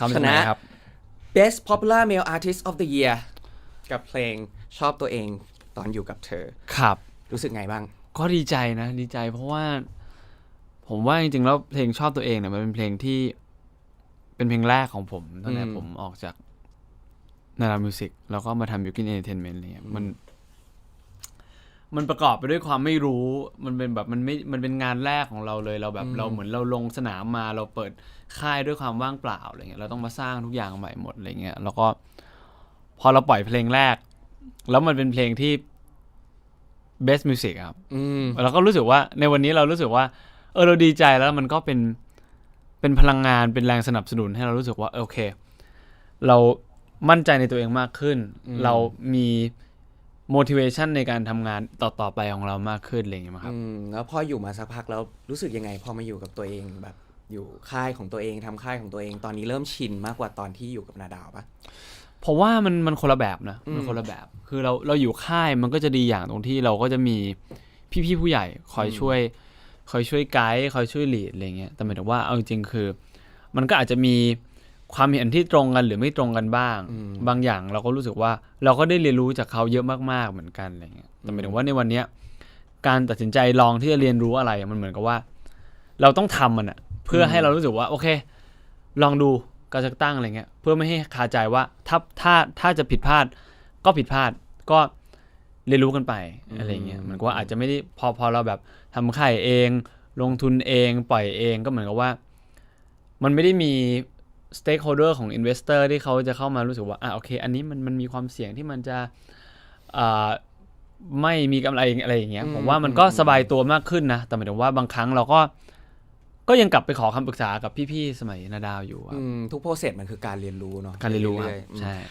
คำชชนะนะครับ Best Popular Male Artist of the Year กับเพลงชอบตัวเองตอนอยู่กับเธอ ครับ รู้สึกไงบ้าง ก็ดีใจนะดีใจเพราะว่า ผมว่าจริงๆแล้วเพลงชอบตัวเองเนี่ยมันเป็นเพลงที่ เป็นเพลงแรกของผมตั้งแต่อืม ผมออกจากนารามิวสิกแล้วก็มาทำบิวกินเอนเตอร์เทนเมนต์อะไรเงี้ยมัน มันประกอบไปด้วยความไม่รู้ มันเป็นแบบมันไม่ มันเป็นงานแรกของเราเลย เราแบบอืมเราเหมือนเราลงสนามมา เราเปิดค่ายด้วยความว่างเปล่าอะไรเงี้ย เราต้องมาสร้างทุกอย่างใหม่หมดอะไรเงี้ย แล้วก็ พอเราปล่อยเพลงแรก แล้วมันเป็นเพลงที่ best music อะครับอืมเราก็รู้สึกว่าในวันนี้เรารู้สึกว่า เออเราดีใจแล้วมันก็เป็น เป็นพลังงาน เป็นแรงสนับสนุนให้เรารู้สึกว่าเออโอเค เรามั่นใจในตัวเองมากขึ้นอืมเรามี motivation ในการทำงานต่อๆไปของเรามากขึ้นอะไรอย่างเงี้ยมั้งครับ อืมแล้วพออยู่มาสักพักแล้วรู้สึกยังไงพอมาอยู่กับตัวเองแบบอยู่ค่ายของตัวเองทำค่ายของตัวเองตอนนี้เริ่มชินมากกว่าตอนที่อยู่กับนาดาวปะ ผมว่ามันมันคนละแบบนะอืม มันคนละแบบ คือเราเราอยู่ค่ายมันก็จะดีอย่างตรงที่เราก็จะมีพี่ๆผู้ใหญ่คอยช่วย คอยช่วยไกด์คอยช่วยหลีดอะไรเงี้ยแต่หมายถึงว่าเอาจริงๆคือ มันก็อาจจะมี ความเห็นที่ตรงกันหรือไม่ตรงกันบ้างอืมบางอย่างเราก็รู้สึกว่า เราก็ได้เรียนรู้จากเขาเยอะมากๆเหมือนกันอะไรเงี้ยแต่หมายถึงว่าในวันเนี้ยการตัดสินใจลองที่จะเรียนรู้อะไรมันเหมือนกับว่า เราต้องทำมันอะเพื่อให้เรารู้สึกว่า โอเค ลองดูการจะตั้งอะไรเงี้ยเพื่อไม่ให้คาใจว่าถ้าถ้าถ้าจะผิดพลาด ก็ผิดพลาดก็เรียนรู้กันไปอะไรเงี้ยเหมือนกับว่าอาจจะไม่ได้พอพอเราแบบทำค่ายเอง ลงทุนเองปล่อยเองก็เหมือนกับว่า มันไม่ได้มี stakeholder ของ investor ที่เขาจะเข้ามารู้สึกว่าอะโอเค อันนี้มันมันมีความเสี่ยงที่มันจะอ่าไม่มีกำไรอะไรอย่างเงี้ยอืมผมว่ามันก็อืมสบายตัวมากขึ้นนะ แต่หมายถึงว่าบางครั้งเราก็ก็ยังกลับไปขอคำปรึกษากับพี่ๆ สมัยนาดาวอยู่อะอืมทุกโปรเซสมันคือการเรียนรู้เนาะการเรียนรู้ครับอยๆอืมใช่